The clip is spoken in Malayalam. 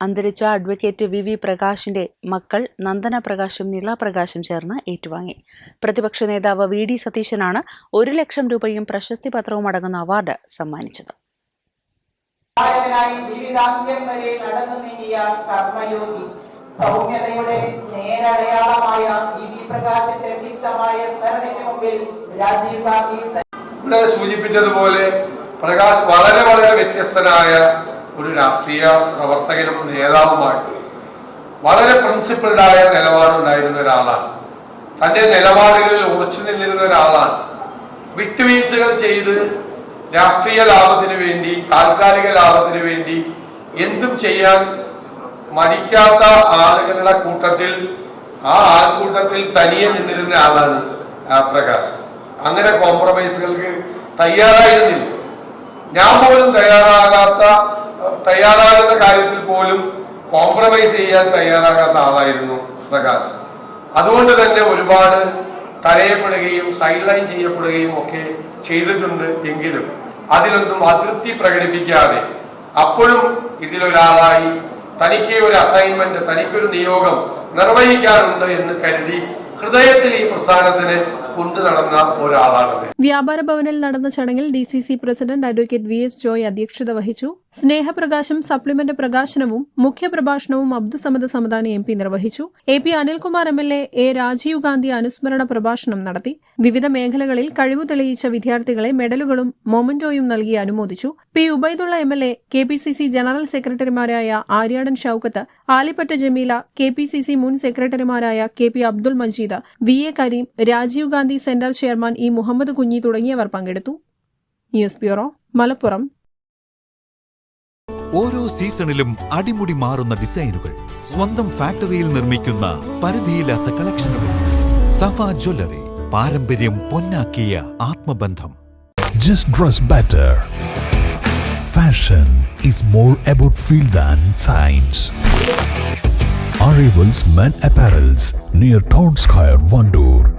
അന്തരിച്ച അഡ്വക്കേറ്റ് വി വി പ്രകാശിന്റെ മക്കൾ നന്ദന പ്രകാശും നീള പ്രകാശും ചേർന്ന് ഏറ്റുവാങ്ങി. പ്രതിപക്ഷ നേതാവ് വി ഡി സതീശനാണ് ഒരു ലക്ഷം രൂപയും പ്രശസ്തി പത്രവും അടങ്ങുന്ന അവാർഡ് സമ്മാനിച്ചത്. നായകനായി ജീവിതാന്ത്യം വരെ നടന്നു നീങ്ങിയ കർമ്മയോഗി സൗമ്യതയുടെ നേരടയാളമായ വി പ്രകാശിന്റെ സ്മരണയ്ക്ക് മുമ്പിൽ രാജീവ് ഗാന്ധി സൂചിപ്പിച്ചതുപോലെ പ്രകാശ് വളരെ വളരെ വ്യത്യസ്തനായ ഒരു രാഷ്ട്രീയ പ്രവർത്തകനും നേതാവുമായി വളരെ പ്രിൻസിപ്പിൾഡായ നിലപാടുണ്ടായിരുന്ന ഒരാളാണ്. തന്റെ നിലപാടുകളിൽ ഉറച്ചു നിന്നിരുന്ന ഒരാളാണ്. വിട്ടുവീഴ്ചകൾ ചെയ്ത് രാഷ്ട്രീയ ലാഭത്തിന് വേണ്ടി താൽക്കാലിക ലാഭത്തിന് വേണ്ടി എന്തും ചെയ്യാൻ മരിക്കാത്ത ആളുകളുടെ കൂട്ടത്തിൽ ആ ആൾക്കൂട്ടത്തിൽ തനിയെ നിന്നിരുന്ന ആളാണ് പ്രകാശ്. അങ്ങനെ കോംപ്രമൈസുകൾക്ക് തയ്യാറായിരുന്നില്ല. ഞാൻ പോലും തയ്യാറാകാത്ത തയ്യാറാകുന്ന കാര്യത്തിൽ പോലും കോംപ്രമൈസ് ചെയ്യാൻ തയ്യാറാകാത്ത ആളായിരുന്നു പ്രകാശ്. അതുകൊണ്ട് തന്നെ ഒരുപാട് തടയപ്പെടുകയും സൈഡ്ലൈൻ ചെയ്യപ്പെടുകയും ഒക്കെ ചെയ്തിട്ടുണ്ട് എങ്കിലും അതിലൊന്നും അതൃപ്തി പ്രകടിപ്പിക്കാതെ അപ്പോഴും ഇതിലൊരാളായി തനിക്ക് ഒരു അസൈൻമെന്റ് തനിക്കൊരു നിയോഗം നിർവഹിക്കാനുണ്ട് എന്ന് കരുതി ഹൃദയത്തിൽ ഈ പ്രസ്ഥാനത്തിന് കൊണ്ടു നടന്ന ഒരാളാണ് വ്യാപാര ഭവനിൽ നടന്ന ചടങ്ങിൽ D C C president advocate V S Joy അധ്യക്ഷത വഹിച്ചു. സ്നേഹപ്രകാശം സപ്ലിമെന്റ് പ്രകാശനവും മുഖ്യപ്രഭാഷണവും അബ്ദുസമദ് സമദാനി എം പി നിർവഹിച്ചു. A P Anilkumar M L A A Rajiv Gandhi അനുസ്മരണ പ്രഭാഷണം നടത്തി. വിവിധ മേഖലകളിൽ കഴിവു തെളിയിച്ച വിദ്യാർത്ഥികളെ മെഡലുകളും മൊമന്റോയും നൽകി അനുമോദിച്ചു. P Ubaidullah M L A K P C C general സെക്രട്ടറിമാരായ Aryadan Shoukath Alippatta Jameela K P C C മുൻ സെക്രട്ടറിമാരായ K P Abdul Majeed V A Kareem Rajiv Gandhi centre chairman E Muhammad Kunji തുടങ്ങിയവർ പങ്കെടുത്തു. News bureau Malappuram. ഓരോ സീസണിലും അടിമുടി മാറുന്ന ഡിസൈനുകൾ സ്വന്തം ഫാക്ടറിയിൽ നിർമ്മിക്കുന്ന പരിധിയില്ലാത്ത കളക്ഷനുകൾ. സഫ ജ്വല്ലറി പാരമ്പര്യം പൊന്നാക്കിയ ആത്മബന്ധം. Just dress better fashion is more about feel than science Arrivals Men Apparels near Town Square, Vandoor.